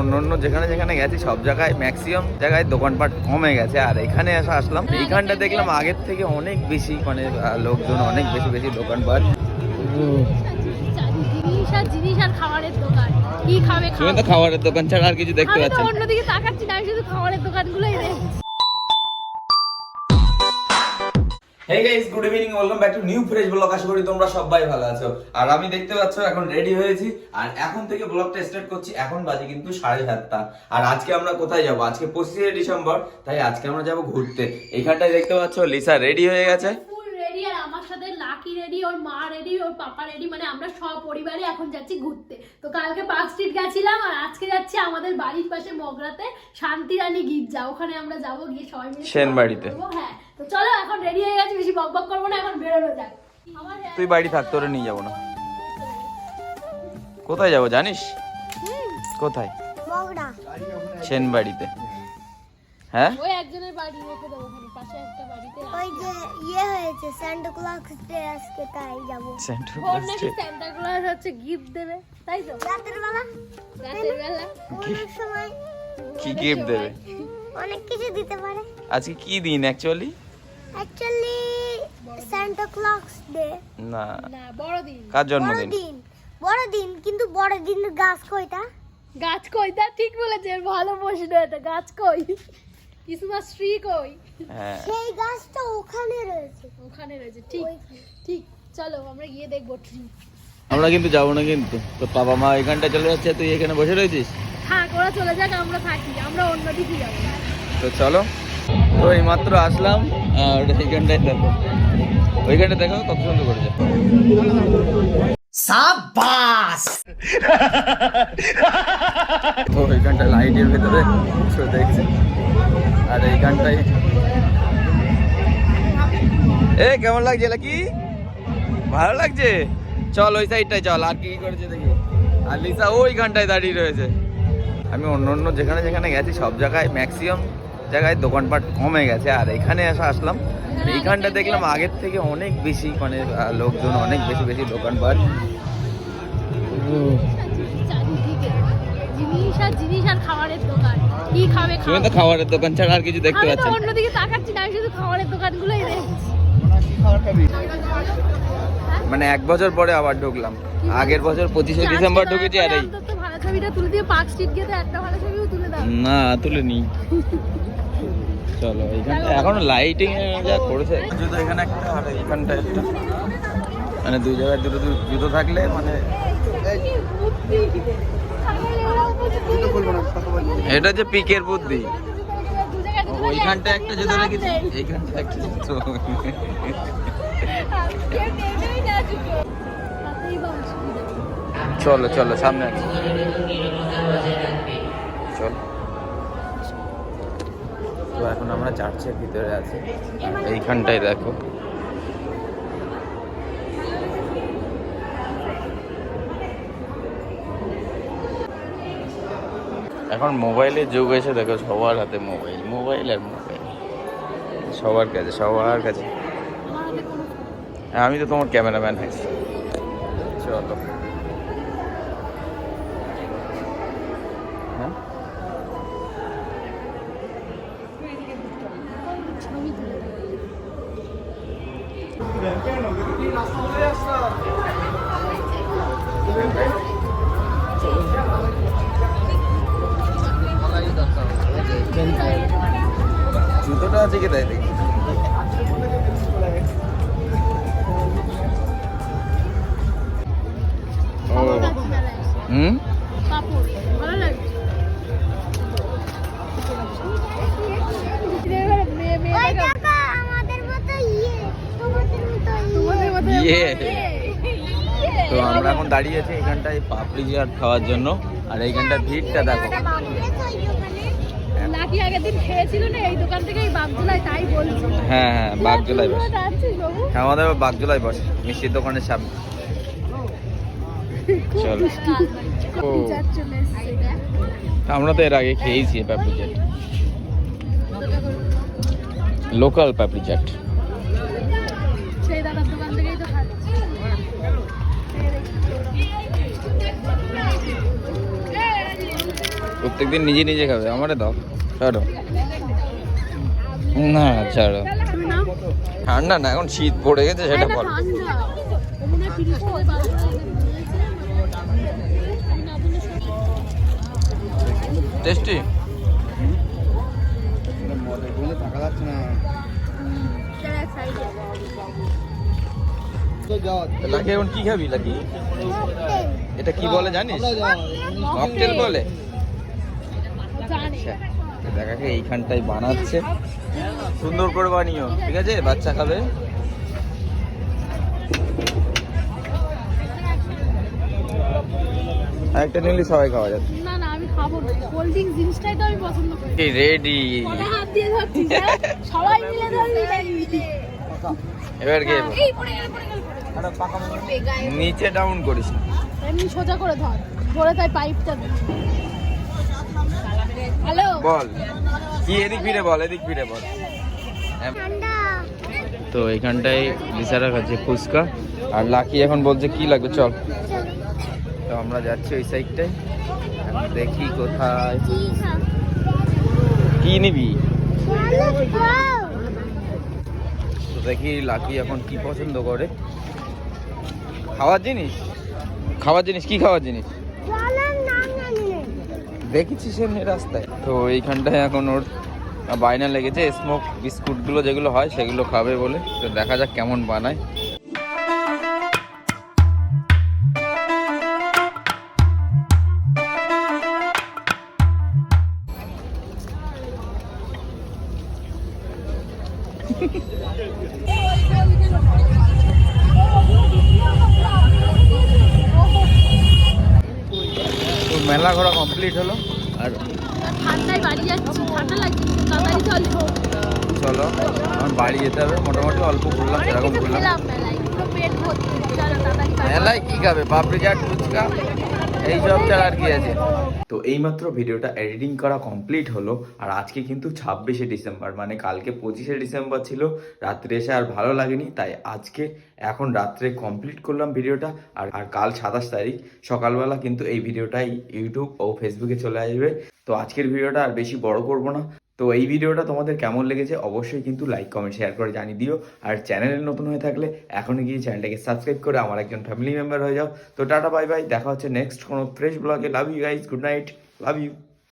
অন্য অন্য যেখানে যেখানে গেছি সব জায়গায় ম্যাক্সিমাম জায়গায় দোকানপাট কমে গেছে। আর এখানে এসে আসলাম। এইখানটা দেখলাম আগের থেকে অনেক বেশি মানে লোকজন অনেক বেশি বেশি দোকানপাট। জিনিস আর খাবারের দোকান। কি খাবে খাবারের দোকান ছাড়া আর কিছু দেখতে পাচ্ছি অন্যদিকে তাকাচ্ছি না আমি শুধু খাবারের দোকানগুলোই দেখছি। Hey guys good evening welcome back to new fresh blog আশা করি তোমরা সবাই ভালো আছো। আর আমি দেখতে পাচ্ছ, এখন রেডি হয়েছি। আর এখন থেকে ব্লগটা স্টার্ট করছি, এখন বাজে কিন্তু সাড়ে সাতটা। আর আজকে আমরা কোথায় যাব? আজকে পঁচিশে ডিসেম্বর, তাই আজকে আমরা যাব ঘুরতে। এখানটায় দেখতে পাচ্ছ, লিসা রেডি হয়ে গেছে ফুল রেডি আর আমার সাথে লাকি রেডি ওর মা রেডি ওর পাপা রেডি মানে আমরা সব পরিবারে এখন যাচ্ছি ঘুরতে। তো কালকে পার্ক স্ট্রিট গেছিলাম আর আজকে যাচ্ছি আমাদের বাড়ির পাশে মগরাতে শান্তিরানী গির্জা। ওখানে আমরা যাব গিয়ে সবাই মিলে। খাওয়া দাওয়া হ্যাঁ। তো চলো এখন রেডি হয়ে গেছি বেশি বক বক করব না এখন বেরোনো যাক। তুই বাড়ি থাক তোরে নিয়ে যাব না। কোথায় যাব জানিস? কোথায়? মগরা। সেন বাড়িতে। হ্যাঁ? ওই একজনের বাড়ি রেখে দেবো ওখানে পাশে একটা বাড়িতে ওই যে ইয়ে হয়েছে স্যান্টা ক্লজ ডে আজকে তাই যাব। সেন্ট্রাল ওর নাকি স্যান্টা ক্লজ হচ্ছে গিফট দেবে তাই তো? রাতের বেলা রাতের বেলা অনেক সময়। কি গিফট দেবে? অনেক কিছু দিতে পারে। আজকে কি দিন actually actually Santa Claus day না। না বড়দিন। কার জন্মদিন? দিন বড় দিন কিন্তু বড় দিনের গাছ কয়টা? গাছ কই তা ঠিক বলেছে ভালো প্রশ্ন এটা গাছ কই ক্রিসমাস ট্রি কই। হ্যাঁ। সেই গাছটা ওখানে রয়েছে। ওখানে রয়েছে ঠিক ঠিক চলো আমরা গিয়ে দেখব ট্রি আমরা কিন্তু যাব না কিন্তু। তো বাবা মা এখানটা চলে যাচ্ছে তুই এখানে বসে রয়েছিস? থাক ওরা চলে যাক আমরা থাকি আমরা অন্য দিকে যাব। তো চলো। তো এইমাত্র আসলাম আর এইখানটায় দেখো। ওইখানটা দেখো কত সুন্দর করেছে। তো এইখানটা লাইটের ভেতরে শো দেখছি। আর এইখানটায় এ, কেমন লাগছে এলা কি ভালো লাগছে? চল, ওই সাইডটায় চল, আর কি করেছে দেখি। আর লিসা ওইখানটায় দাঁড়িয়ে রয়েছে। আমি অন্য অন্য যেখানে যেখানে গেছি, সব জায়গায় ম্যাক্সিমাম জায়গায় দোকানপাট কমে গেছে আর এখানে এসে আসলাম। এইখানটা দেখলাম আগের থেকে অনেক বেশি মানে লোকজন অনেক বেশি বেশি দোকানপাট। খাবারের দোকান। কি খাবে খাও তুমি তো খাবারের দোকান ছাড়া আর কিছু দেখতে পাচ্ছি অন্যদিকে তাকাচ্ছি না শুধু খাবারের দোকানগুলোই দেখছি। মানে এক বছর পরে আবার ঢুকলাম। আগের বছর পঁচিশে ডিসেম্বর ঢুকেছি আর এই। ছবিটা তুলে দিয়ে পার্ক স্ট্রিট গিয়ে তো একটা ভালো ছবিও তুলে দাও। না তুলে নি চলো। এইখানটা এখনও লাইটিং যা করেছে। জুতো এখানে একটা আর এইখানটা একটা। মানে দুই জায়গায় দুটো দু- জুতো থাকলে মানে এটা যে পিকের বুদ্ধি। ওইখানটা একটা জুতো রেখেছি। এইখানটা একটা জুতো। চলো চলো, সামনে চল। তো এখন আমরা চার্চের ভিতরে আছি। এইখানটায় দেখো। এখন মোবাইলের যুগ এসে দেখো, সবার হাতে মোবাইল মোবাইল আর মোবাইল। সবার কাছে সবার কাছে। আমি তো তোমার ক্যামেরাম্যান হয়েছি। চলো। জুতোটা আছে কি তাই দেখি? ইয়ে। তো আমরা এখন দাঁড়িয়ে আছি এখানটায় পাপড়ি চাট খাওয়ার জন্য। আর এইখানটা ভিড়টা দেখো। নাকি আগের দিন খেয়েছিল না? এই দোকান থেকে এই বাগদুলাই তাই বলছি। হ্যাঁ হ্যাঁ বাগজোলাই বসে। হ্যাঁ আমাদের বাগজোলাই বসে মিষ্টির দোকানের সামনে। চলো। ও। আমরা তো এর আগে খেয়েছি পাপড়ি চাট। লোকাল পাপড়ি চাট। প্রত্যেকদিন নিজে নিজে খাবে, আমারে দাও। ছাড়ো। না, ছাড়ো। ঠান্ডা না, এখন শীত পড়ে গেছে, সেটা বল। টেস্টি। লাকি, এখন কি খাবি, লাকি? এটা কি বলে জানিস? ককটেল বলে। জানি। দেখাকে এইখানটাই বানাচ্ছে। সুন্দর করে বানিও ঠিক আছে? বাচ্চা খাবে। একটা নিলে সবাই খাওয়া যাচ্ছে না না আমি খাব না। কোল্ড ড্রিঙ্ক জিনিসটাই তো আমি পছন্দ করি। রেডি হাত দিয়ে ধরছিস হ্যাঁ? সবাই মিলে ধরবি এবার কে? এই পড়ে গেল পড়ে গেল পড়বে গায়ে। নিচে ডাউন করিস এমনি সোজা করে ধর। ধরে তাই পাইপটা বল। কি এদিক ফিরে বল এদিক ফিরে বল। হ্যাঁ। তো এইখানটায় লিসারা খাচ্ছে ফুচকা। আর লাকি এখন বলছে কি লাগবে চল। তো আমরা যাচ্ছি ওই সাইডটায়। দেখি কোথায়। কি নিবি? তো দেখি লাকি এখন কি পছন্দ করে। খাওয়ার জিনিস? খাওয়ার জিনিস? কি খাওয়ার জিনিস? দেখেছিস এমনি রাস্তায়? তো এইখানটায় এখন ওর বায়না লেগেছে স্মোক বিস্কুটগুলো যেগুলো হয় সেগুলো খাবে বলে। তো দেখা যাক কেমন বানায়। মেলা ঘোরা কমপ্লিট হলো। আর ঠান্ডায় বাড়ি যাচ্ছি ঠান্ডা লাগছে তাড়াতাড়ি চল। চলো আমার বাড়ি যেতে হবে। মোটামুটি অল্প ঘুরলাম সেরকম ঘুরলাম। মেলায় কি খাবে? পাপড়ি চাট ফুচকা? এইসব সব আর কি আছে? তো এইমাত্র ভিডিওটা এডিটিং করা কমপ্লিট হলো, আর আজকে কিন্তু ছাব্বিশে ডিসেম্বর মানে কালকে পঁচিশে ডিসেম্বর ছিল, রাত্রে এসে আর ভালো লাগেনি, তাই আজকে এখন রাত্রে কমপ্লিট করলাম ভিডিওটা, আর আর কাল সাতাশ তারিখ, সকালবেলা কিন্তু এই ভিডিওটাই ইউটিউব ও ফেসবুকে চলে আসবে। তো আজকের ভিডিওটা আর বেশি বড় করব না তো এই ভিডিওটা তোমাদের কেমন লেগেছে অবশ্যই কিন্তু লাইক কমেন্ট শেয়ার করে জানিয়ে দিও। আর চ্যানেলে নতুন হয়ে থাকলে এখনই গিয়ে চ্যানেলটাকে সাবস্ক্রাইব করে আমার একজন ফ্যামিলি মেম্বার হয়ে যাও। তো টাটা বাই বাই দেখা হচ্ছে নেক্সট কোনো ফ্রেশ ব্লগে love you guys good night love you